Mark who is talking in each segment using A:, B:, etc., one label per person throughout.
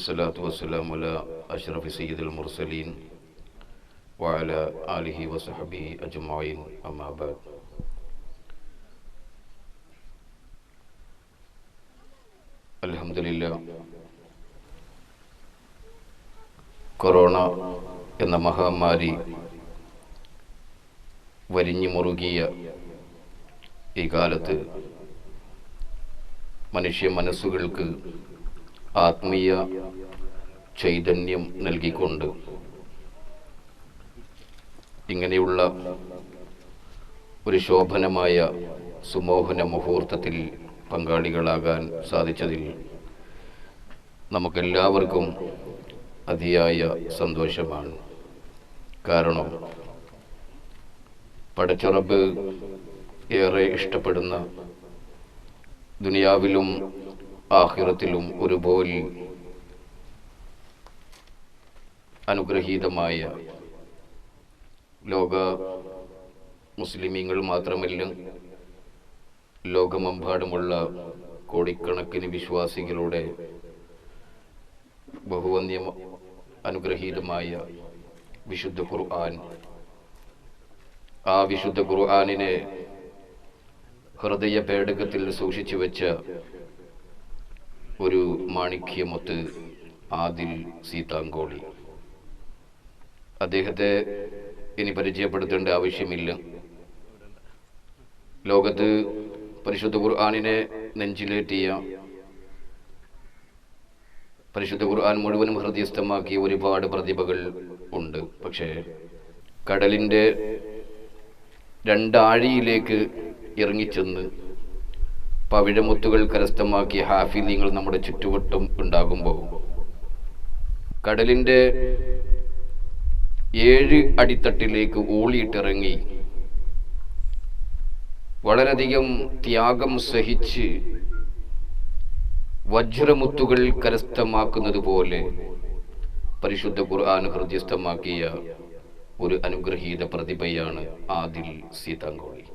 A: والصلاة والسلام على أشرف سيد المرسلين وعلى آله وصحبه أجمعين أما بعد الحمد لله corona എന്ന മഹാമാരി വരിഞ്ഞു മുറുകിയ ഈ കാലത്ത് മനുഷ്യ മനസ്സുകൾക്ക് ആത്മീയ ചൈതന്യം നൽകിക്കൊണ്ട് ഇങ്ങനെയുള്ള ഒരു ശോഭനമായ സുമോഹന മുഹൂർത്തത്തിൽ പങ്കാളികളാകാൻ സാധിച്ചതിൽ നമുക്കെല്ലാവർക്കും അതിയായ സന്തോഷമാണ്. കാരണം പടച്ചുറപ്പ് ഏറെ ഇഷ്ടപ്പെടുന്ന ദുനിയാവിലും ആഹിറത്തിലും ഒരുപോലെ അനുഗ്രഹീതമായ ലോക മുസ്ലിമീങ്ങൾ മാത്രമല്ല ലോകമെമ്പാടുമുള്ള കോടിക്കണക്കിന് വിശ്വാസികളുടെ ബഹുവന്യ അനുഗ്രഹീതമായ വിശുദ്ധ ഖുർആൻ. ആ വിശുദ്ധ ഖുർആനിനെ ഹൃദയ പേടകത്തിൽ സൂക്ഷിച്ചു വെച്ച ഒരു മാണിക്യമൊത്ത് ആദിൽ സീതാങ്കോളി. അദ്ദേഹത്തെ ഇനി പരിചയപ്പെടുത്തേണ്ട ആവശ്യമില്ല. ലോകത്ത് പരിശുദ്ധ ഖുർആാനിനെ നെഞ്ചിലേറ്റിയ പരിശുദ്ധ ഖുർആൻ മുഴുവനും ഹൃദയസ്ഥമാക്കിയ ഒരുപാട് പ്രതിഭകൾ ഉണ്ട്. പക്ഷേ കടലിന്റെ രണ്ടാഴിയിലേക്ക് ഇറങ്ങിച്ചെന്ന് പവിഴമുത്തുകൾ കരസ്ഥമാക്കിയ ഹാഫിലിങ്ങൾ നമ്മുടെ ചുറ്റുവട്ടം ഉണ്ടാകുമ്പോൾ കടലിന്റെ ഏഴ് അടിത്തട്ടിലേക്ക് ഓളിയിട്ടിറങ്ങി വളരെയധികം ത്യാഗം സഹിച്ച് വജ്രമുത്തുകൾ കരസ്ഥമാക്കുന്നത് പോലെ പരിശുദ്ധ ഖുർആൻ ഹൃദയസ്ഥമാക്കിയ ഒരു അനുഗ്രഹീത പ്രതിഭയാണ് ആദിൽ സീതാങ്കോളി.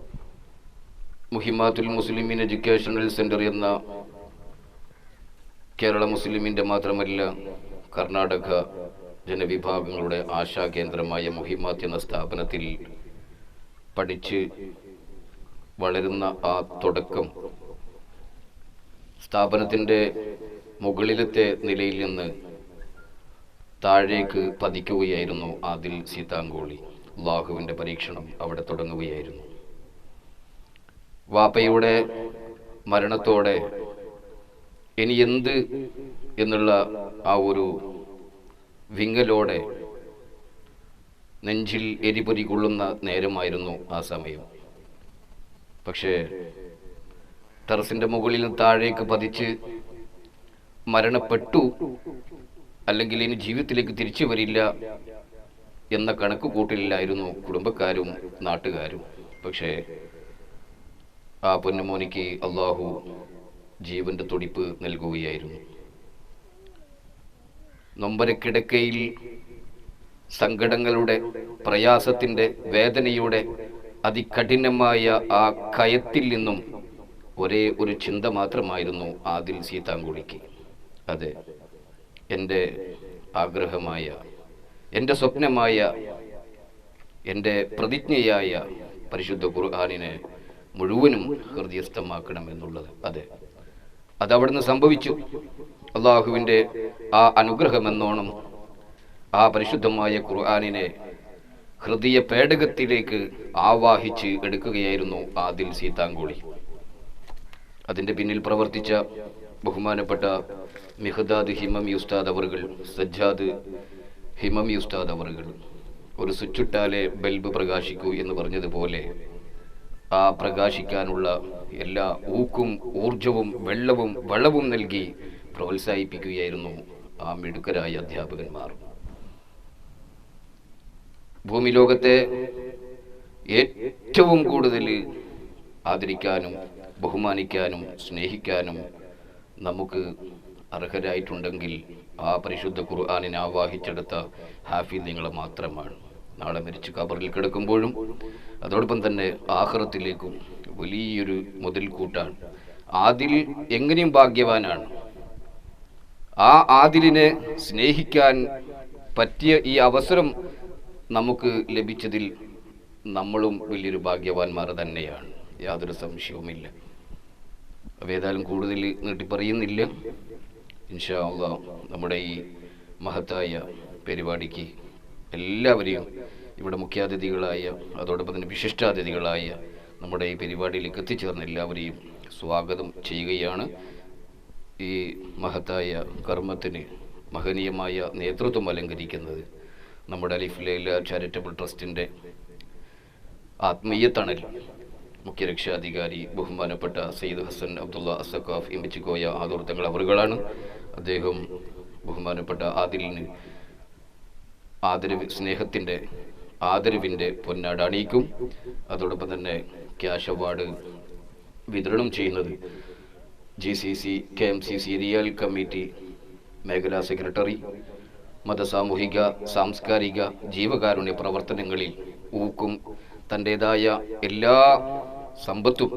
A: മുഹിമാത്തുൽ മുസ്ലിമീൻ എഡ്യൂക്കേഷണൽ സെന്റർ എന്ന കേരള മുസ്ലിമിന്റെ മാത്രമല്ല കർണാടക ജനവിഭാഗങ്ങളുടെ ആശാ കേന്ദ്രമായ മുഹിമാത്ത് എന്ന സ്ഥാപനത്തിൽ പഠിച്ച് വളരുന്ന ആ തുടക്കം സ്ഥാപനത്തിന്റെ മുകളിലത്തെ നിലയിൽ നിന്ന് താഴേക്ക് പതിക്കുകയായിരുന്നു ആദിൽ സീതാങ്കോളി. അള്ളാഹുവിന്റെ പരീക്ഷണം അവിടെ തുടങ്ങുകയായിരുന്നു. വാപ്പയുടെ മരണത്തോടെ ഇനി എന്ത് എന്നുള്ള ആ ഒരു വിങ്ങലോടെ നെഞ്ചിൽ എരിപൊരി കൊള്ളുന്ന നേരമായിരുന്നു ആ സമയം. പക്ഷേ ടെറസിന്റെ മുകളിൽ താഴേക്ക് പതിച്ച് മരണപ്പെട്ടു അല്ലെങ്കിൽ ഇനി ജീവിതത്തിലേക്ക് തിരിച്ചു വരില്ല എന്ന കണക്ക് കൂട്ടലിലായിരുന്നു കുടുംബക്കാരും നാട്ടുകാരും. പക്ഷേ ആ പൊന്നുമോനിക്ക് അള്ളാഹു ജീവന്റെ തുടിപ്പ് നൽകുകയായിരുന്നു. നൊമ്പരക്കിടക്കയിൽ സങ്കടങ്ങളുടെ പ്രയാസത്തിന്റെ വേദനയുടെ അതികഠിനമായ ആ കയത്തിൽ നിന്നും ഒരേ ഒരു ചിന്ത മാത്രമായിരുന്നു ആദിൽ സീതാങ്കുളിക്ക് അതെ എന്റെ ആഗ്രഹമായ എന്റെ സ്വപ്നമായ എന്റെ പ്രതിജ്ഞയായ പരിശുദ്ധ ഖുർആാനിനെ മുഴുവനും ഹൃദയസ്ഥമാക്കണം എന്നുള്ളത് അതെ. അതവിടുന്ന് സംഭവിച്ചു. അള്ളാഹുവിന്റെ ആ അനുഗ്രഹമെന്നോണം ആ പരിശുദ്ധമായ ഖുർആാനിനെ ഹൃദയ പേടകത്തിലേക്ക് ആവാഹിച്ച് എടുക്കുകയായിരുന്നു ആദിൽ സീതാങ്കോളി. അതിന്റെ പിന്നിൽ പ്രവർത്തിച്ച ബഹുമാനപ്പെട്ട മിഹദാദ് ഹിമം യുസ്താദ് അവറുകൾ സജ്ജാദ് ഹിമം യുസ്താദ് അവറുകൾ ഒരു സ്വിച്ചിട്ടാലെ ബൽബ് പ്രകാശിക്കൂ എന്ന് പറഞ്ഞതുപോലെ ആ പ്രകാശിക്കാനുള്ള എല്ലാ ഊക്കും ഊർജവും വെള്ളവും വളവും നൽകി പ്രോത്സാഹിപ്പിക്കുകയായിരുന്നു ആ മിടുക്കരായ അധ്യാപകന്മാർ. ഭൂമി ലോകത്തെ ഏറ്റവും കൂടുതൽ ആദരിക്കാനും ബഹുമാനിക്കാനും സ്നേഹിക്കാനും നമുക്ക് അർഹരായിട്ടുണ്ടെങ്കിൽ ആ പരിശുദ്ധ ഖുർആാനിനെ ആവാഹിച്ചെടുത്ത ഹാഫിദ്യങ്ങൾ മാത്രമാണ്. നാളെ മരിച്ച് കബറിൽ കിടക്കുമ്പോഴും അതോടൊപ്പം തന്നെ ആഹ്റത്തിലേക്കും വലിയൊരു മുതൽക്കൂട്ടാണ്. ആദിൽ എങ്ങനെയും ഭാഗ്യവാനാണ്. ആ ആദിലിനെ സ്നേഹിക്കാൻ പറ്റിയ ഈ അവസരം നമുക്ക് ലഭിച്ചതിൽ നമ്മളും വലിയൊരു ഭാഗ്യവാന്മാർ തന്നെയാണ്. യാതൊരു സംശയവുമില്ല. അപ്പോൾ ഏതായാലും കൂടുതൽ നീട്ടിപ്പറയുന്നില്ല. ഇൻഷാ നമ്മുടെ ഈ മഹത്തായ പരിപാടിക്ക് എല്ലാവരെയും ഇവിടെ മുഖ്യാതിഥികളായ അതോടൊപ്പം തന്നെ വിശിഷ്ടാതിഥികളായ നമ്മുടെ ഈ പരിപാടിയിലേക്ക് എത്തിച്ചേർന്ന എല്ലാവരെയും സ്വാഗതം ചെയ്യുകയാണ്. ഈ മഹത്തായ കർമ്മത്തിന് മഹനീയമായ നേതൃത്വം അലങ്കരിക്കുന്നത് നമ്മുടെ അലിഫ് ലൈല ചാരിറ്റബിൾ ട്രസ്റ്റിന്റെ ആത്മീയ തണൽ മുഖ്യരക്ഷാധികാരി ബഹുമാനപ്പെട്ട സയ്യിദ് ഹസൻ അബ്ദുള്ള അസക്കാഫ് ഇമ്പിച്ചിക്കോയ ആദോർത്തങ്ങൾ അവറുകളാണ്. അദ്ദേഹം ബഹുമാനപ്പെട്ട ആദിലിന് ആദരവ് സ്നേഹത്തിന്റെ ആദരവിന്റെ പൊന്നാട് അണിയിക്കും. അതോടൊപ്പം തന്നെ ക്യാഷ് അവാർഡ് വിതരണം ചെയ്യുന്നത് G C C K M C C real committee മേഖലാ സെക്രട്ടറി മതസാമൂഹിക സാംസ്കാരിക ജീവകാരുണ്യ പ്രവർത്തനങ്ങളിൽ ഊക്കും തന്റെതായ എല്ലാ സമ്പത്തും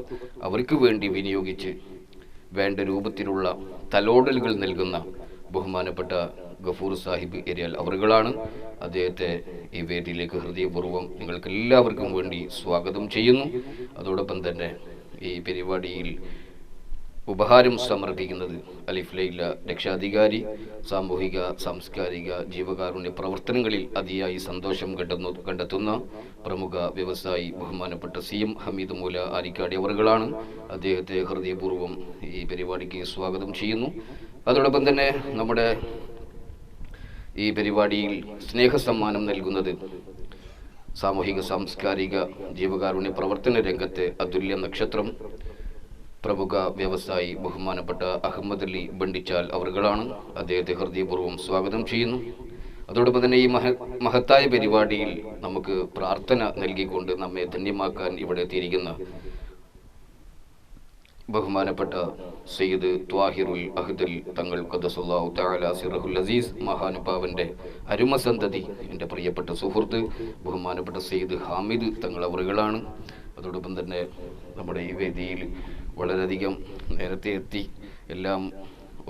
A: അവർക്ക് വേണ്ടി വിനിയോഗിച്ച് വേണ്ട രൂപത്തിലുള്ള തലോടലുകൾ നൽകുന്ന ബഹുമാനപ്പെട്ട ഗഫൂർ സാഹിബ് ഏരിയൽ അവറുകളാണ്. അദ്ദേഹത്തെ ഈ വേദിയിലേക്ക് ഹൃദയപൂർവം നിങ്ങൾക്ക് എല്ലാവർക്കും വേണ്ടി സ്വാഗതം ചെയ്യുന്നു. അതോടൊപ്പം തന്നെ ഈ പരിപാടിയിൽ ഉപഹാരം സമർപ്പിക്കുന്നത് അലിഫ് ലൈല രക്ഷാധികാരി സാമൂഹിക സാംസ്കാരിക ജീവകാരുണ്യ പ്രവർത്തനങ്ങളിൽ അതിയായി സന്തോഷം കണ്ടെന്നു കണ്ടെത്തുന്ന പ്രമുഖ വ്യവസായി ബഹുമാനപ്പെട്ട സി എം ഹമീദ് മൂല ആരിക്കാടി അവറുകളാണ്. അദ്ദേഹത്തെ ഹൃദയപൂർവം ഈ പരിപാടിക്ക് സ്വാഗതം ചെയ്യുന്നു. അതോടൊപ്പം തന്നെ നമ്മുടെ ഈ പരിപാടിയിൽ സ്നേഹസമ്മാനം നൽകുന്നത് സാമൂഹിക സാംസ്കാരിക ജീവകാരുണ്യ പ്രവർത്തന രംഗത്തെ അതുല്യ നക്ഷത്രം പ്രമുഖ വ്യവസായി ബഹുമാനപ്പെട്ട അഹമ്മദ് അലി ബണ്ടിച്ചാൽ അവറുകളാണ് അദ്ദേഹത്തെ ഹൃദയപൂർവം സ്വാഗതം ചെയ്യുന്നു. അതോടൊപ്പം തന്നെ ഈ മഹ മഹത്തായ പരിപാടിയിൽ നമുക്ക് പ്രാർത്ഥന നൽകിക്കൊണ്ട് നമ്മെ ധന്യമാക്കാൻ ഇവിടെ എത്തിയിരിക്കുന്ന ബഹുമാനപ്പെട്ട സയ്യിദ് ത്വാഹിറുൽ അഹ്ദൽ തങ്ങൾ ഖദ്ദസുല്ലാഹു തആല സിറഹുൽ അസീസ് മഹാനുഭാവന്റെ അരുമസന്തതി എന്റെ പ്രിയപ്പെട്ട സുഹൃത്ത് ബഹുമാനപ്പെട്ട സയ്യിദ് ഹാമിദ് തങ്ങൾ അവറുകളാണ് അതോടൊപ്പം തന്നെ നമ്മുടെ ഈ വേദിയിൽ വളരെയധികം നേരത്തെ എത്തി. എല്ലാം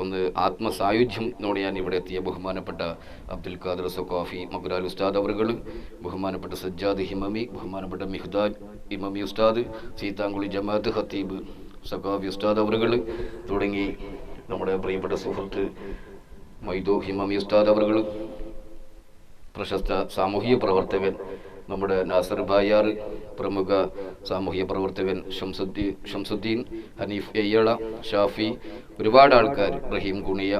A: ഒന്ന് ആത്മസായുധ്യത്തോടെ ഞാൻ ഇവിടെ എത്തിയ ബഹുമാനപ്പെട്ട അബ്ദുൽ ഖാദർ സഖാഫി മകുരാൽ ഉസ്താദ് അവറുകൾ ബഹുമാനപ്പെട്ട സജ്ജാദ് ഹിമമി ബഹുമാനപ്പെട്ട മിഹ്ദാദ് ഇമമി ഉസ്താദ് സീതാങ്കുളി ജമാഅത്ത് ഖത്തീബ് സഖാഫി ഉസ്താദ് അവറുകൾ തുടങ്ങി നമ്മുടെ പ്രിയപ്പെട്ട സുഹൃത്ത് മൈദോ ഹിമാമി ഉസ്താദ് അവറുകൾ പ്രശസ്ത സാമൂഹിക പ്രവർത്തകൻ നമ്മുടെ നാസർ ബായാർ പ്രമുഖ സാമൂഹിക പ്രവർത്തകൻ ഷംസുദ്ദീൻ ഷംസുദ്ദീൻ ഹനീഫ് എയ്യള ഷാഫി ഒരുപാട് ആൾക്കാർ റഹീം കുണിയ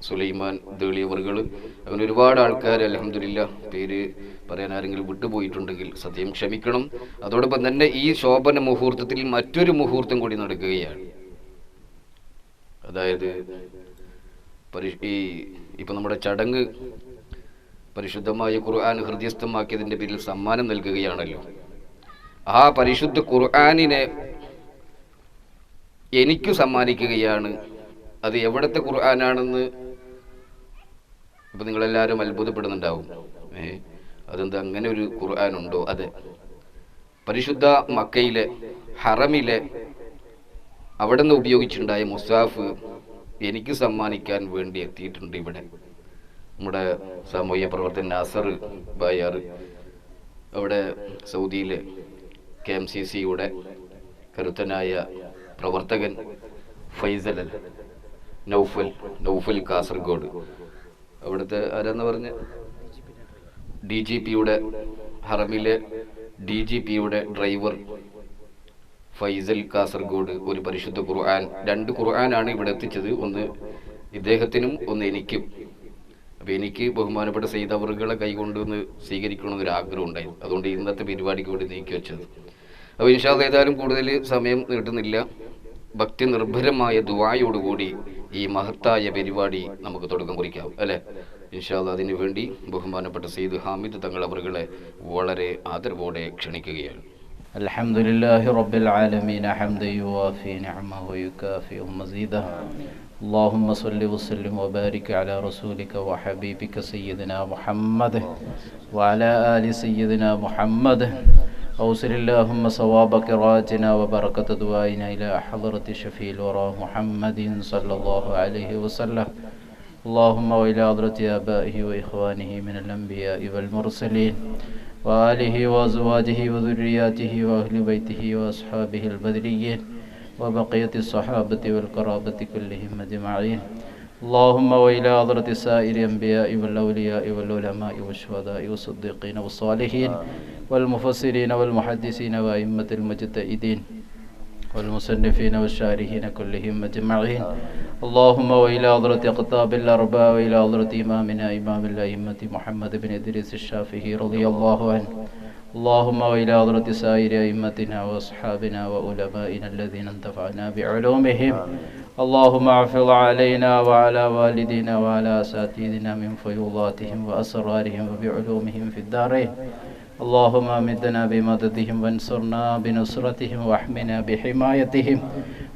A: സുലൈമാൻ ദേളിയവറുകൾ അങ്ങനെ ഒരുപാട് ആൾക്കാർ അലഹമില്ല പേര് പറയാൻ ആരെങ്കിലും വിട്ടുപോയിട്ടുണ്ടെങ്കിൽ സത്യം ക്ഷമിക്കണം. അതോടൊപ്പം തന്നെ ഈ ശോഭന മുഹൂർത്തത്തിൽ മറ്റൊരു മുഹൂർത്തം കൂടി നടക്കുകയാണ്. അതായത് പരി ഈ ഇപ്പം നമ്മുടെ ചടങ്ങ് പരിശുദ്ധമായ ഖുർആൻ ഹൃദയസ്ഥമാക്കിയതിന്റെ പേരിൽ സമ്മാനം നൽകുകയാണല്ലോ. ആ പരിശുദ്ധ ഖുർആനിനെ എനിക്കു സമ്മാനിക്കുകയാണ്. അത് എവിടത്തെ ഖുർആനാണെന്ന് ഇപ്പം നിങ്ങളെല്ലാവരും അത്ഭുതപ്പെടുന്നുണ്ടാവും. ഏ? അതെന്താ അങ്ങനെ ഒരു ഖുർആൻ ഉണ്ടോ? അതെ. പരിശുദ്ധ മക്കയിലെ ഹറമിലെ അവിടെ നിന്ന് ഉപയോഗിച്ചിട്ടുണ്ടായ മുസാഫ് എനിക്ക് സമ്മാനിക്കാൻ വേണ്ടി എത്തിയിട്ടുണ്ട് ഇവിടെ. നമ്മുടെ സാമൂഹ്യ പ്രവർത്തകൻ നാസർ ബായാർ അവിടെ സൗദിയിലെ കെ എം സി സിയുടെ കരുത്തനായ പ്രവർത്തകൻ ഫൈസൽ നൗഫൽ നൗഫൽ കാസർഗോഡ്. അവിടുത്തെ ആരാന്ന് പറഞ്ഞ? ഡി ജി പിയുടെ ഹറമിലെ ഡി ജി പിയുടെ ഡ്രൈവർ ഫൈസൽ കാസർഗോഡ് ഒരു പരിശുദ്ധ ഖുർആൻ. രണ്ട് ഖുർആനാണ് ഇവിടെ എത്തിച്ചത്. ഒന്ന് ഇദ്ദേഹത്തിനും ഒന്ന് എനിക്കും. അപ്പോൾ എനിക്ക് ബഹുമാനപ്പെട്ട സെയ്തവറുകളെ കൈകൊണ്ടുവന്ന് സ്വീകരിക്കണമെന്നൊരു ആഗ്രഹം ഉണ്ടായി അതുകൊണ്ട് ഇന്നത്തെ പരിപാടിക്ക് വേണ്ടി നീക്കി വെച്ചത്. അപ്പോൾ ഇൻഷാദ് ഏതായാലും കൂടുതൽ സമയം നീട്ടുന്നില്ല. ഭക്തി നിർഭരമായ ദുവായോടുകൂടി ഈ മഹത്തായ പരിപാടി നമുക്ക് തുടക്കം കുറിക്കാം. അല്ലേ? ഇൻഷാദ് അതിനു വേണ്ടി ബഹുമാനപ്പെട്ട സെയ്ദ് ഹാമിദ് തങ്ങൾ അവറുകളെ വളരെ ആദരവോടെ ക്ഷണിക്കുകയാണ്
B: الحمد لله رب العالمين حمدا يوافي نعمه ويكافئ مزيده اللهم صل وسلم وبارك على رسولك وحبيبك سيدنا محمد وعلى آل سيدنا محمد أوصل اللهم صواب قراءتنا وبركة دعائنا إلى حضرة شفيع الورى محمد صلى الله عليه وسلم اللهم وإلى حضرة آبائه وإخوانه من الأنبياء والمرسلين وآله وأزواجه وذرياته وأهل بيته وأصحابه البدريين وبقية الصحابة والقرابة كلهم أجمعين. اللهم وإلى حضرة سائر الأنبياء والأولياء والعلماء والشهداء والصديقين والصالحين والمفسرين والمحدثين وأئمة المجتهدين والمصنفين والشارحين كلهم أجمعين. اللهم وإلى حضرة أقطاب الأربعة وإلى حضرة إمامنا إمام الأئمة محمد بن إدريس الشافعي رضي الله عنه. اللهم وإلى حضرة سائر أئمتنا وأصحابنا وعلمائنا الذين انتفعنا بعلومهم. اللهم احفظ علينا وعلى والدينا وعلى أساتذتنا من فيوضاتهم وأسرارهم وبعلومهم في الدارين. اللهم امدنا بمددهم وانصرنا بنصرتهم واحمنا بحمايتهم.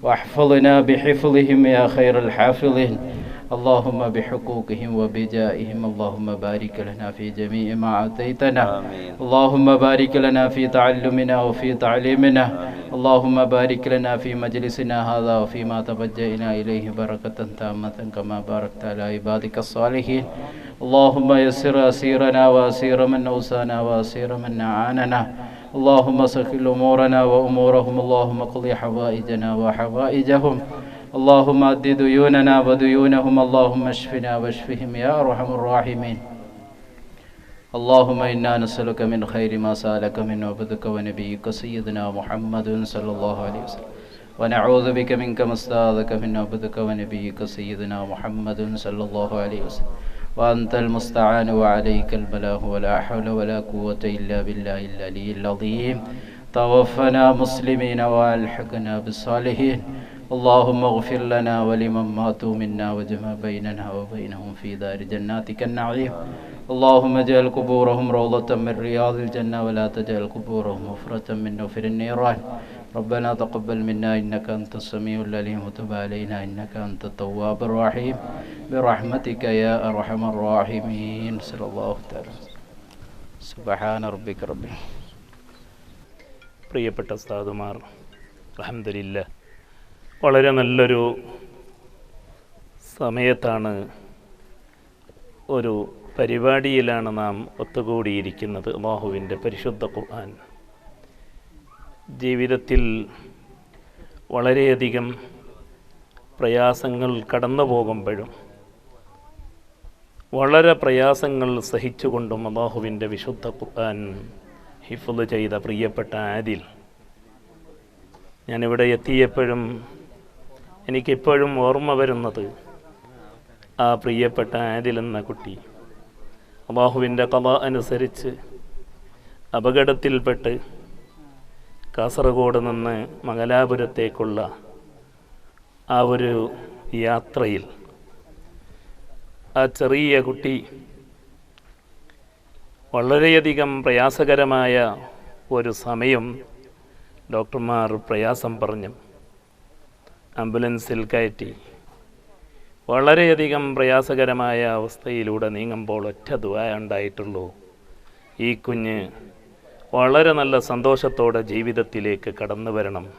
B: واحفظنا بحفظهم يا خير الحافظين. اللهم بحقوقهم وبجائهم اللهم بارك لنا في جميع ما أعطيتنا اللهم بارك لنا في تعلمنا وفي تعليمنا. اللهم بارك لنا في مجلسنا هذا وفيما توجهنا إليه بركة تامة كما باركت على عبادك الصالحين. اللهم يسر أسيرنا وأسير من أوسانا وأسير من أعاننا. اللهم سهل أمورنا وأمورهم اللهم قضي حوائجنا وحوائجهم. اللهم أد ديوننا وديونهم اللهم اشفنا واشفهم يا أرحم الراحمين. اللهم إنا نسألك من خير ما سألك من عبدك ونبيك سيدنا محمد صلى الله عليه وسلم. ونعوذ بك منك ما استعاذك من عبدك ونبيك سيدنا محمد صلى الله عليه وسلم. وأنت المستعان وعليك البلاغ ولا حول ولا قوة إلا بالله العلي العظيم. توفنا مسلمين وألحقنا بالصالحين. اللهم اغفر لنا ولمن ماتوا منا وجمع بيننا وبينهم في دار جناتك النعيم اللهم اجعل قبورهم روضة من رياض الجنة ولا تجعل قبورهم مفرة من نفر النيران ربنا تقبل منا إنك أنت السميع العليم وتب علينا إنك أنت التواب الرحيم برحمتك يا أرحم الراحمين صلى الله تعالى سبحان ربك رب العالمين
C: പ്രിയപ്പെട്ട ഉസ്താദുമാർ അലഹമില്ല വളരെ നല്ലൊരു സമയത്താണ് ഒരു പരിപാടിയിലാണ് നാം ഒത്തുകൂടിയിരിക്കുന്നത് അള്ളാഹുവിന്റെ പരിശുദ്ധ ഖുർആൻ. ജീവിതത്തിൽ വളരെയധികം പ്രയാസങ്ങൾ കടന്നു പോകുമ്പോഴും വളരെ പ്രയാസങ്ങൾ സഹിച്ചുകൊണ്ടും അള്ളാഹുവിന്റെ വിശുദ്ധ ഖുർആൻ ഹിഫുദ് ചെയ്ത പ്രിയപ്പെട്ട ആദിൽ ഞാനിവിടെ എത്തിയപ്പോഴും എനിക്കിപ്പോഴും ഓർമ്മ വരുന്നത് ആ പ്രിയപ്പെട്ട ആദിൽ എന്ന കുട്ടി. അള്ളാഹുവിന്റെ കഥ അനുസരിച്ച് അപകടത്തിൽപ്പെട്ട് കാസർഗോഡ് നിന്ന് മംഗലാപുരത്തേക്കുള്ള ആ ഒരു യാത്രയിൽ ആ ചെറിയ കുട്ടി വളരെയധികം പ്രയാസകരമായ ഒരു സമയം ഡോക്ടർമാർ പ്രയാസം പറഞ്ഞു. ആംബുലൻസിൽ കയറ്റി. വളരെയധികം പ്രയാസകരമായ അവസ്ഥയിലൂടെ നീങ്ങുമ്പോൾ ഒറ്റ ദുആ ഉണ്ടായിട്ടുള്ളൂ. ഈ കുഞ്ഞ് വളരെ നല്ല സന്തോഷത്തോടെ ജീവിതത്തിലേക്ക് കടന്നു വരണം.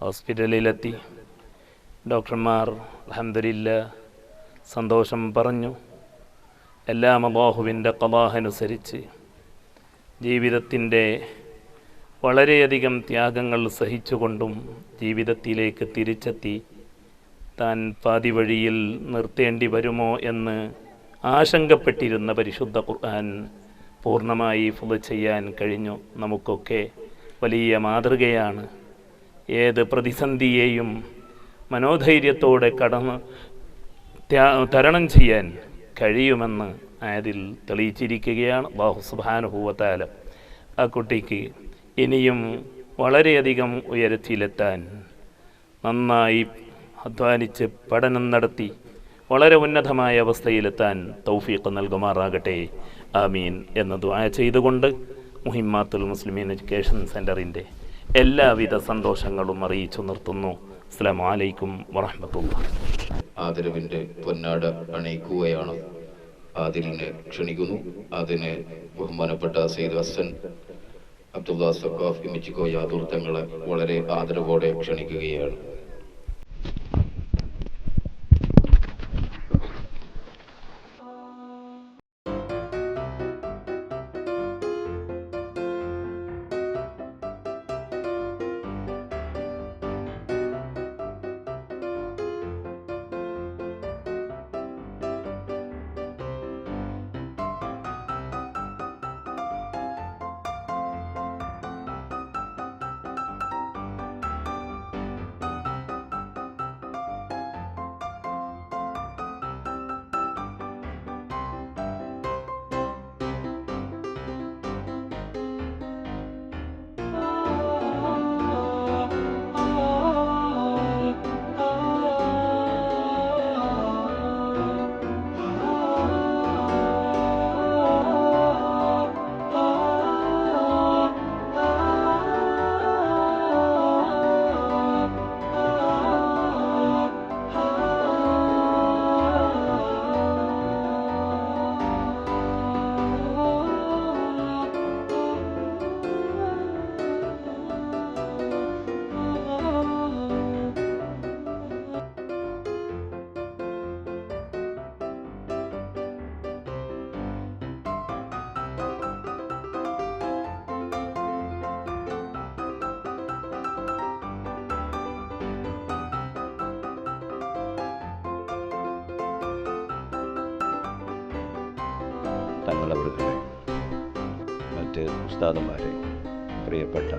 C: ഹോസ്പിറ്റലിലെത്തി. ഡോക്ടർമാർ അലഹമില്ല സന്തോഷം പറഞ്ഞു. എല്ലാം അബാഹുവിന്റെ കലാഹനുസരിച്ച് ജീവിതത്തിന്റെ വളരെയധികം ത്യാഗങ്ങൾ സഹിച്ചുകൊണ്ടും ജീവിതത്തിലേക്ക് തിരിച്ചെത്തി. താൻ പാതി വഴിയിൽ നിർത്തേണ്ടി വരുമോ എന്ന് ആശങ്കപ്പെട്ടിരുന്ന പരിശുദ്ധ ഖുർആൻ പൂർണമായി ഫുൾ ചെയ്യാൻ കഴിഞ്ഞു. നമുക്കൊക്കെ വലിയ മാതൃകയാണ്. ഏത് പ്രതിസന്ധിയെയും മനോധൈര്യത്തോടെ കടന്ന് തരണം ചെയ്യാൻ കഴിയുമെന്ന് അതിൽ തെളിയിച്ചിരിക്കുകയാണ്. ബാഹു സുബാനുഭൂവത്താല ആ കുട്ടിക്ക് ഇനിയും വളരെയധികം ഉയരത്തിലെത്താൻ നന്നായി അധ്വാനിച്ച് പഠനം നടത്തി വളരെ ഉന്നതമായ അവസ്ഥയിലെത്താൻ തൗഫീഖ് നൽകുമാറാകട്ടെ. ആമീൻ. എന്ന് ദ്വായ ചെയ്തുകൊണ്ട് മുഹിമാത്തുൽ മുസ്ലിമീൻ എഡ്യൂക്കേഷൻ സെന്ററിന്റെ എല്ലാവിധ സന്തോഷങ്ങളും അറിയിച്ചു നിർത്തുന്നു. അസ്സാം വലൈക്കും വറഹമത്തുള്ള
A: ആദരവിന്റെ പൊന്നാട അണയിക്കുകയാണ്. ആദിലിനെ ക്ഷണിക്കുന്നു. അതിന് ബഹുമാനപ്പെട്ട സെയ്ദ് ഹസൻ അബ്ദുള്ള സഖാഫി ഇമിച്ചിക്കോ യാദൂർത്തങ്ങളെ വളരെ ആദരവോടെ ക്ഷണിക്കുകയാണ്.
D: മറ്റ് പ്രിയപ്പെട്ട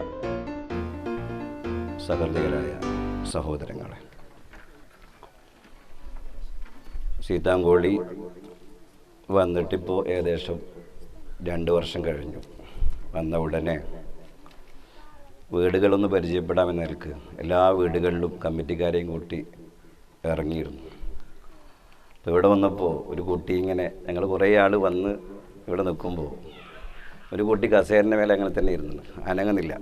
D: സഹൃദയരായ സഹോദരങ്ങളെ. സീതാങ്കോളി വന്നിട്ടിപ്പോൾ ഏകദേശം രണ്ട് വർഷം കഴിഞ്ഞു. വന്ന ഉടനെ വീടുകളൊന്ന് പരിചയപ്പെടാമെന്ന നിലയ്ക്ക് എല്ലാ വീടുകളിലും കമ്മിറ്റിക്കാരെയും കൂട്ടി ഇറങ്ങിയിരുന്നു. ഇവിടെ വന്നപ്പോൾ ഒരു കുട്ടി ഇങ്ങനെ ഞങ്ങൾ കുറേ ആൾ വന്ന് ഇവിടെ നിൽക്കുമ്പോൾ ഒരു കുട്ടി കസേരന്റെ മേലെ അങ്ങനെ തന്നെ ഇരുന്നു. അനങ്ങുന്നില്ല.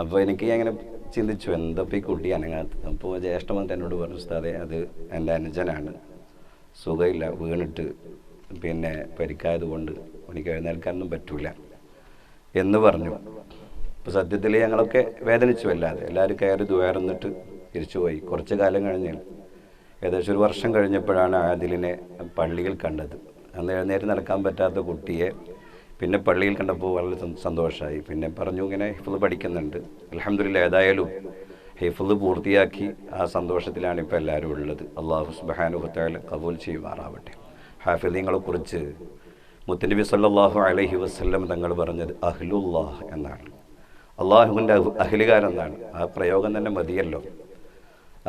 D: അപ്പോൾ എനിക്ക് അങ്ങനെ ചിന്തിച്ചു എന്തപ്പോൾ ഈ കുട്ടി അനങ്ങാത്ത അപ്പോൾ ജ്യേഷ്ഠ വന്നിട്ട് എന്നോട് പറഞ്ഞു ഉസ്താദെ അത് എന്റെ അനുജനാണ്. സുഖമില്ല വീണിട്ട് പിന്നെ പരിക്കായതുകൊണ്ട് എനിക്ക് എഴുന്നേൽക്കാനൊന്നും പറ്റൂല. എന്ന് പറഞ്ഞു. അപ്പോൾ സത്യത്തിൽ ഞങ്ങളൊക്കെ വേദനിച്ചു അല്ലാതെ എല്ലാവരും കയറി ദ്വാരന്നിട്ട് തിരിച്ചുപോയി കുറച്ച് കാലം കഴിഞ്ഞ് ഏകദേശം ഒരു വർഷം കഴിഞ്ഞപ്പോഴാണ് ആദിലിനെ പള്ളിയിൽ കണ്ടത്. അന്ന് എഴുന്നേറ്റ് നടക്കാൻ പറ്റാത്ത കുട്ടിയെ പിന്നെ പള്ളിയിൽ കണ്ടപ്പോൾ വളരെ സന്തോഷമായി പിന്നെ പറഞ്ഞു ഇങ്ങനെ ഹിഫുൾ പഠിക്കുന്നുണ്ട്. അലഹമില്ല ഏതായാലും ഹിഫുൾ പൂർത്തിയാക്കി ആ സന്തോഷത്തിലാണ് ഇപ്പോൾ എല്ലാവരും ഉള്ളത്. അള്ളാഹു സുബാനുഭത്താൽ കബൂൽ ചെയ്യുമാറാവട്ടെ. ഹാഫിദീങ്ങളെക്കുറിച്ച് മുത്തനബി സല്ലാഹു അലഹി വസ്ല്ലം തങ്ങൾ പറഞ്ഞത് അഹ്ലുല്ലാഹ് എന്നാണ്. അള്ളാഹുവിന്റെ അഹ്ലുകാരെന്നാണ്. ആ പ്രയോഗം തന്നെ മതിയല്ലോ.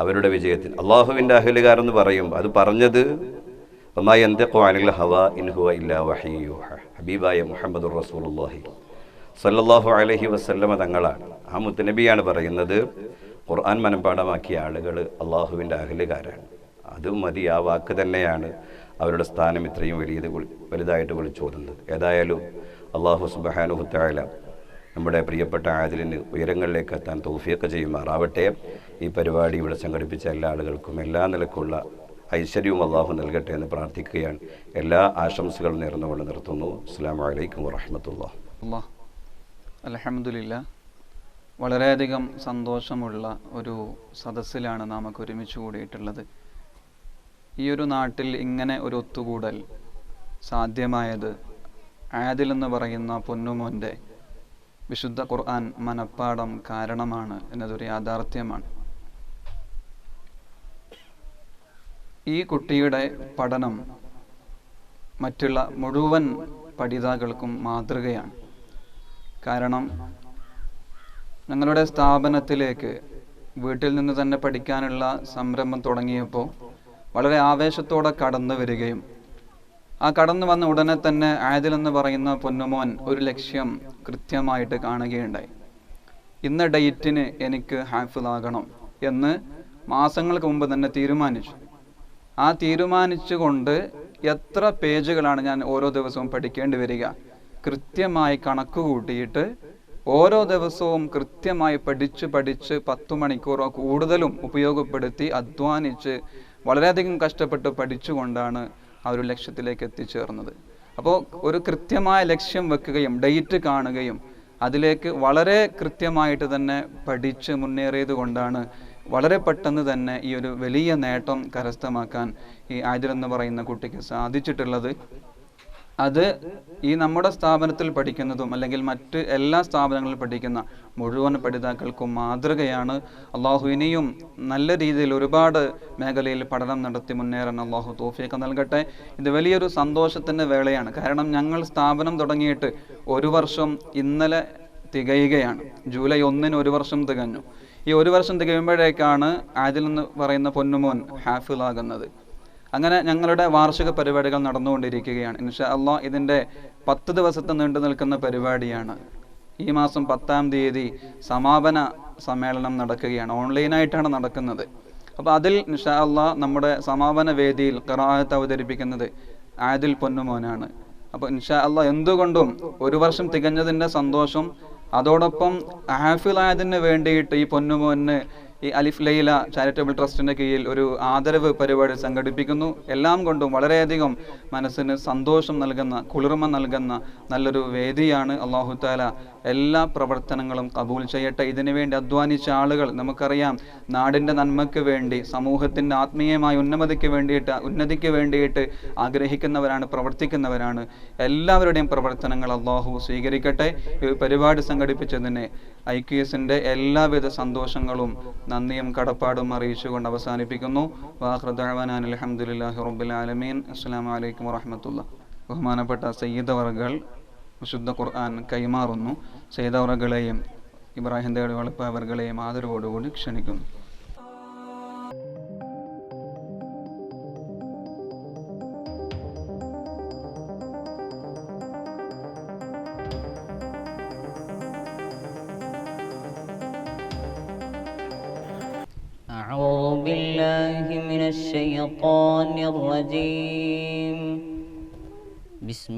D: അവരുടെ വിജയത്തിൽ അള്ളാഹുവിന്റെ അഹ്ലുകാരെന്ന് പറയും അത് പറഞ്ഞത് ഒന്നായി അനിൽ ഹവ ഇൻഹുവ ഇല്ല വഹിയൂഹ ഹബീബായ മുഹമ്മദ് റസൂലുള്ളാഹി. സല്ലല്ലാഹു അലൈഹി വസല്ലമ തങ്ങളാണ്. ആ മുത്തനബിയാണ് പറയുന്നത് ഖുർആൻ മനഃപ്പാടമാക്കിയ ആളുകൾ അള്ളാഹുവിന്റെ അഹ്ലുകാരാണ്. അതും മതി ആ വാക്ക് തന്നെയാണ് അവരുടെ സ്ഥാനം ഇത്രയും വലിയത് വലുതായിട്ട് വിളിച്ചോതുന്നത് ഏതായാലും അള്ളാഹു സുബാനുഹുത്തായ നമ്മുടെ പ്രിയപ്പെട്ട ആദിലിന് ഉയരങ്ങളിലേക്ക് എത്താൻ തൗഫിയൊക്കെ ചെയ്യുമാറാവട്ടെ. ഈ പരിപാടി ഇവിടെ സംഘടിപ്പിച്ച എല്ലാ ആളുകൾക്കും എല്ലാ നിലക്കുള്ള ഐശ്വര്യവും അള്ളാഹു നൽകട്ടെ എന്ന് പ്രാർത്ഥിക്കുകയാണ്. എല്ലാ ആശംസകളും നേർന്നുകൊണ്ട് നിർത്തുന്നു. അസ്സാം വലൈക്കും വാഹമത്തുള്ള
E: അല്ലാ അലഹമുല്ല വളരെയധികം സന്തോഷമുള്ള ഒരു സദസ്സിലാണ് നാം ഒക്കെ ഒരുമിച്ച് കൂടിയിട്ടുള്ളത്. ഈ ഒരു നാട്ടിൽ ഇങ്ങനെ ഒരു ഒത്തുകൂടൽ സാധ്യമായത് ആദിൽ എന്ന് പറയുന്ന പൊന്നുമോന്റെ വിശുദ്ധ ഖുർആൻ മനപ്പാടം കാരണമാണ് എന്നതൊരു യാഥാർത്ഥ്യമാണ്. ഈ കുട്ടിയുടെ പഠനം മറ്റുള്ള മുഴുവൻ പഠിതാക്കൾക്കും മാതൃകയാണ്. കാരണം ഞങ്ങളുടെ സ്ഥാപനത്തിലേക്ക് വീട്ടിൽ നിന്ന് തന്നെ പഠിക്കാനുള്ള സംരംഭം തുടങ്ങിയപ്പോൾ വളരെ ആവേശത്തോടെ കടന്നു വരികയും ആ കടന്നു വന്ന ഉടനെ തന്നെ ആദിൽ എന്ന് പറയുന്ന പൊന്നുമോൻ ഒരു ലക്ഷ്യം കൃത്യമായിട്ട് കാണുകയുണ്ടായി. ഇന്ന ഡേറ്റിന് എനിക്ക് ഹാഫിളാകണം എന്ന് മാസങ്ങൾക്ക് മുമ്പ് തന്നെ തീരുമാനിച്ചു. ആ തീരുമാനിച്ചുകൊണ്ട് എത്ര പേജുകളാണ് ഞാൻ ഓരോ ദിവസവും പഠിക്കേണ്ടി വരിക? കൃത്യമായി കണക്ക് കൂട്ടിയിട്ട് ഓരോ ദിവസവും കൃത്യമായി പഠിച്ച് പഠിച്ച് പത്തു മണിക്കൂറോ കൂടുതലും ഉപയോഗപ്പെടുത്തി അധ്വാനിച്ച് വളരെയധികം കഷ്ടപ്പെട്ട് പഠിച്ചുകൊണ്ടാണ് ആ ഒരു ലക്ഷ്യത്തിലേക്ക് എത്തിച്ചേർന്നത്. അപ്പോൾ ഒരു കൃത്യമായ ലക്ഷ്യം വെക്കുകയും ഡേറ്റ് കാണുകയും അതിലേക്ക് വളരെ കൃത്യമായിട്ട് തന്നെ പഠിച്ച് മുന്നേറിയത് കൊണ്ടാണ് വളരെ പെട്ടെന്ന് തന്നെ ഈ ഒരു വലിയ നേട്ടം കരസ്ഥമാക്കാൻ ഈ ആതിർ എന്ന് പറയുന്ന കുട്ടിക്ക് സാധിച്ചിട്ടുള്ളത്. അത് ഈ നമ്മുടെ സ്ഥാപനത്തിൽ പഠിക്കുന്നതും അല്ലെങ്കിൽ മറ്റ് എല്ലാ സ്ഥാപനങ്ങളിൽ പഠിക്കുന്ന മുഴുവൻ പഠിതാക്കൾക്കും മാതൃകയാണ്. അള്ളാഹു ഇനിയും നല്ല രീതിയിൽ ഒരുപാട് മേഖലയിൽ പഠനം നടത്തി മുന്നേറാൻ അള്ളാഹു തോഫിയൊക്കെ നൽകട്ടെ. ഇത് വലിയൊരു സന്തോഷത്തിന്റെ വേളയാണ്. കാരണം ഞങ്ങൾ സ്ഥാപനം തുടങ്ങിയിട്ട് ഒരു വർഷം ഇന്നലെ തികയുകയാണ്. ജൂലൈ ഒന്നിന് ഒരു വർഷം തികഞ്ഞു. ഈ ഒരു വർഷം തികയുമ്പോഴേക്കാണ് ആദിൽ എന്ന് പറയുന്ന പൊന്നുമോൻ ഹാഫിളാകുന്നത്. അങ്ങനെ ഞങ്ങളുടെ വാർഷിക പരിപാടികൾ നടന്നുകൊണ്ടിരിക്കുകയാണ്. ഇൻഷാ അള്ളാഹ് ഇതിന്റെ പത്ത് ദിവസത്തെ നീണ്ടു നിൽക്കുന്ന പരിപാടിയാണ്. ഈ മാസം പത്താം തീയതി സമാപന സമ്മേളനം നടക്കുകയാണ്. ഓൺലൈനായിട്ടാണ് നടക്കുന്നത്. അപ്പോൾ അതിൽ ഇൻഷാ അള്ളാഹ് നമ്മുടെ സമാപന വേദിയിൽ കറാഹത്ത് അവതരിപ്പിക്കുന്നത് ആദിൽ പൊന്നുമോനാണ്. അപ്പോൾ ഇൻഷാ അള്ളാഹ് എന്തുകൊണ്ടും ഒരു വർഷം തികഞ്ഞതിന്റെ സന്തോഷം അതോടൊപ്പം ഹാഫിളായതിന് വേണ്ടിയിട്ട് ഈ പൊന്നുമോന് ഈ അലിഫ് ലൈല ചാരിറ്റബിൾ ട്രസ്റ്റിന്റെ കീഴിൽ ഒരു ആദരവ് പരിപാടി സംഘടിപ്പിക്കുന്നു. എല്ലാം കൊണ്ടും വളരെയധികം മനസ്സിന് സന്തോഷം നൽകുന്ന കുളിർമ നൽകുന്ന നല്ലൊരു വേദിയാണ് അള്ളാഹു താല എല്ലാ പ്രവർത്തനങ്ങളും കബൂൽ ചെയ്യട്ടെ. ഇതിനുവേണ്ടി അധ്വാനിച്ച ആളുകൾ നമുക്കറിയാം നാടിന്റെ നന്മയ്ക്ക് വേണ്ടി സമൂഹത്തിന്റെ ആത്മീയമായ ഉന്നമതിക്ക് വേണ്ടിയിട്ട് ഉന്നതിക്ക് വേണ്ടിയിട്ട് ആഗ്രഹിക്കുന്നവരാണ് പ്രവർത്തിക്കുന്നവരാണ്. എല്ലാവരുടെയും പ്രവർത്തനങ്ങൾ അള്ളാഹു സ്വീകരിക്കട്ടെ. ഈ പരിപാടി സംഘടിപ്പിച്ചതിന് ഐ ക്യു എസിന്റെ എല്ലാവിധ സന്തോഷങ്ങളും നന്ദിയും കടപ്പാടും അറിയിച്ചുകൊണ്ട് അവസാനിപ്പിക്കുന്നു. വാഹൃദാൻ അലഹമുല്ലാഹി റബ്ബുൽ ആലമീൻ. അസ്സാം വലൈക്കും വറഹമത്തുള്ള ബഹുമാനപ്പെട്ട സയ്യിദവർകൾ വിശുദ്ധ ഖുർആൻ കൈമാറുന്നു സയ്യിദവർകളെയും ഇബ്രാഹിം ദേവി വളപ്പ് അവർകളെയും ആദരവോടുകൂടി ക്ഷണിക്കുന്നു
F: أعوذ بالله من الشيطان الرجيم بسم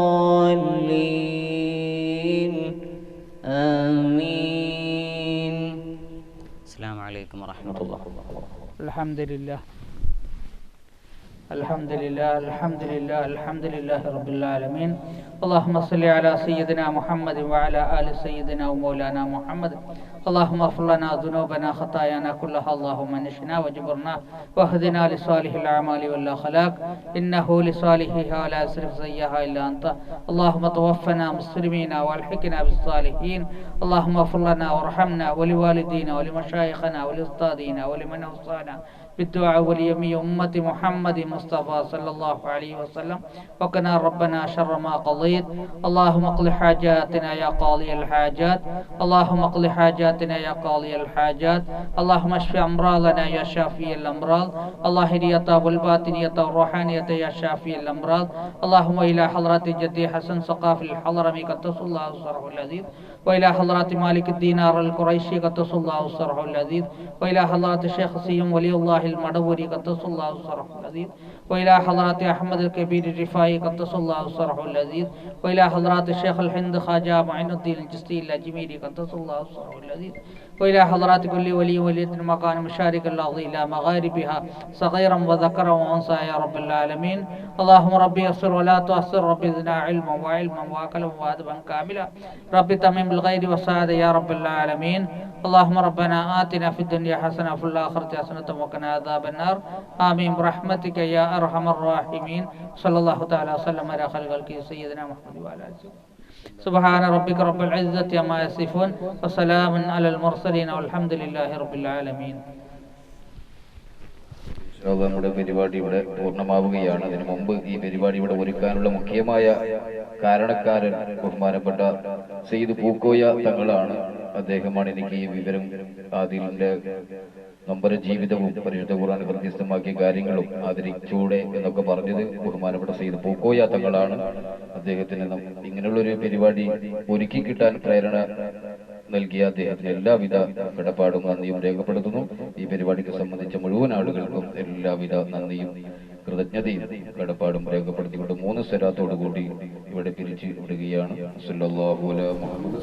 G: الحمد لله. الحمد لله الحمد لله الحمد لله رب العالمين. اللهم صل على سيدنا محمد وعلى آل سيدنا ومولانا محمد. اللهم اغفر لنا ذنوبنا خطايانا كلها. اللهم نشنا وجبرنا واهدنا لصالح الأعمال والأخلاق. إنه لصالحها لا يصرف زيها إلا أنت. اللهم توفنا مسلمين وألحقنا بالصالحين. اللهم اغفر لنا وارحمنا ولوالدينا ولمشايخنا ولأستاذنا ولمن أوصانا. بالدعاء وليمي أمة محمد مصطفى صلى الله عليه وسلم. وقنا ربنا شر ما قضيت. اللهم اقض حاجاتنا يا قاضي الحاجات. اللهم اقض حاجاتنا يا قاضي الحاجات. اللهم اشف أمراضنا يا شافي الأمراض. الظاهرية والباطنية والروحانية يا شافي الأمراض. اللهم إلى حضرة جدي حسن سقاف الحضرمي قدس الله سره اللذيذ. وإلى حضرات مالك الدينار القريشي قدس الله سره العزيز. وإلى حضرات الشيخ سيم ولي الله المدوري قدس الله سره العزيز. وإلى حضرات أحمد الكبير الرفاعي قدس الله سره العزيز. وإلى حضرات الشيخ الهند خواجة معين الدين الجستي الأجميري قدس الله سره العزيز. وإلى حضرات كل ولي ولية مكان مشارق الأرض إلى مغاربها صغيرا وذكرا وأنثى يا رب العالمين. اللهم ربي يسر ولا تؤثر ربي زدنا علما وعلما وأكلا وأدبا كاملا. ربي تمم بالغير والسعادة يا رب العالمين. اللهم ربنا آتنا في الدنيا حسنة وفي الآخرة حسنة وقنا عذاب النار. آمين. برحمتك يا أرحم الراحمين. صلى الله تعالى وسلم على خلق سيدنا محمد وعلى آله سبحان ربك رب العزة عما يصفون وسلام على المرسلين والحمد لله رب العالمين
A: ഇൻഷാ അല്ലാ നമ്മുടെ പരിപാടി ഇവിടെ പൂർണ്ണമാവുകയാണ് അതിനു മുമ്പ് ഈ പരിപാടി ഇവിടെ ഒരുക്കാനുള്ള മുഖ്യമായ കാരണക്കാരൻ ബഹുമാനപ്പെട്ട സെയ്ദ് പൂക്കോയ തങ്ങളാണ് അദ്ദേഹമാണ് എനിക്ക് ഈ വിവരം ആദിലിന്റെ നമ്പര ജീവിതവും പരിശുദ്ധ ഖുർആൻ വ്യത്യസ്തമാക്കിയ കാര്യങ്ങളും ആദരിച്ചൂടെ എന്നൊക്കെ പറഞ്ഞത് ബഹുമാനപ്പെട്ട സെയ്ദ് പൂക്കോയ തങ്ങളാണ്. അദ്ദേഹത്തിന് ഇങ്ങനെയുള്ള ഒരു പരിപാടി ഒരുക്കി കിട്ടാൻ പ്രേരണ നൽകിയ അദ്ദേഹത്തിന് എല്ലാവിധ കടപ്പാടും നന്ദിയും രേഖപ്പെടുത്തുന്നു. ഈ പരിപാടിക്ക് സംബന്ധിച്ച മുഴുവൻ ആളുകൾക്കും എല്ലാവിധ നന്ദിയും. കൃതജ്ഞതയും കടപ്പാടും രേഖപ്പെടുത്തിക്കൊണ്ട് മൂന്ന് സ്വരാത്തോടു കൂടി ഇവിടെ പിരിച്ചു വിടുകയാണ്. സല്ലല്ലാഹു അലാ മുഹമ്മദ്